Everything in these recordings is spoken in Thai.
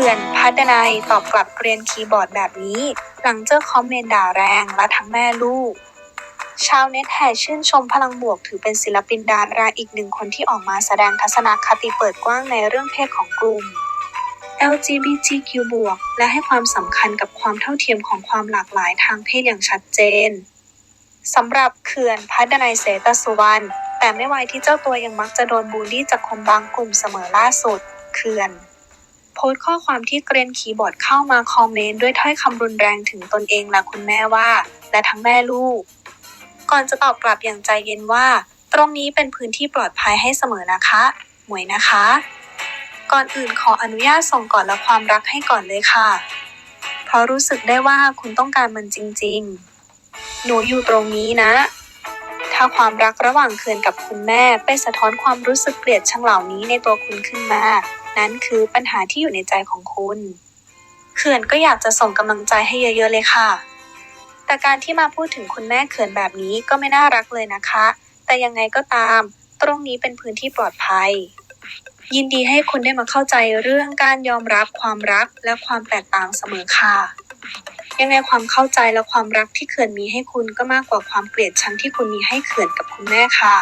ขื่อนพัดนัยตอบกลับเกรียนคีย์บอร์ดแบบนี้ หลังเจอคอมเมนต์ด่าแรงและทั้งแม่ลูก ชาวเน็ตแห่ชื่นชมพลังบวกถือเป็นศิลปินดาราอีกหนึ่งคนที่ออกมาแสดงทัศนคติเปิดกว้างในเรื่องเพศของกลุ่ม LGBTQ บวกและให้ความสำคัญกับความเท่าเทียมของความหลากหลายทางเพศอย่างชัดเจนสำหรับเขื่อนพัดนัยเสตสุวรรณแต่ไม่ไวที่เจ้าตัวยังมักจะโดนบูลลี่จากคนบางกลุ่มเสมอล่าสุด เขื่อน โพสต์ข้อความที่เกรนคีย์บอร์ดเข้ามาคอมเมนต์ด้วยถ้อยคำรุนแรงถึงตนเองและคุณแม่ว่า และทั้งแม่ลูก ก่อนจะตอบกลับอย่างใจเย็นว่า ตรงนี้เป็นพื้นที่ปลอดภัยให้เสมอนะคะ หมวยนะคะ ก่อนอื่นขออนุญาตส่งก่อนและความรักให้ก่อนเลยค่ะ เพราะรู้สึกได้ว่าคุณต้องการมันจริง ๆ หนูอยู่ตรงนี้นะ ถ้าความรักระหว่างเขื่อนกับคุณแม่เป็นสะท้อนความรู้สึกเกลียดชังเหล่านี้ในตัวคุณขึ้นมา นั้นคือปัญหาที่อยู่ในใจของคุณเขื่อนก็อยากจะส่งกำลังใจให้เยอะๆเลยค่ะ แต่การที่มาพูดถึงคุณแม่เขื่อนแบบนี้ก็ไม่น่ารักเลยนะคะ แต่ยังไงก็ตาม ตรงนี้เป็นพื้นที่ปลอดภัย ยินดีให้คุณได้มาเข้าใจเรื่องการยอมรับความรักและความแตกต่างเสมอค่ะ ยังไงความเข้าใจและความรักที่เขื่อนมีให้คุณก็มากกว่าความเกลียดชังที่คุณมีให้เขื่อนกับคุณแม่ค่ะ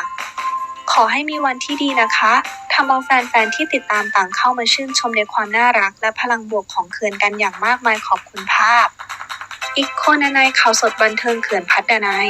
ขอให้มีวันที่ดีนะคะทำเอาแฟนๆที่ติดตามต่างเข้ามาชื่นชมในความน่ารัก และพลังบวกของเขื่อนกันอย่างมากมายขอบคุณภาพ อีกคนในข่าวสดบันเทิงเขื่อนพัฒนาย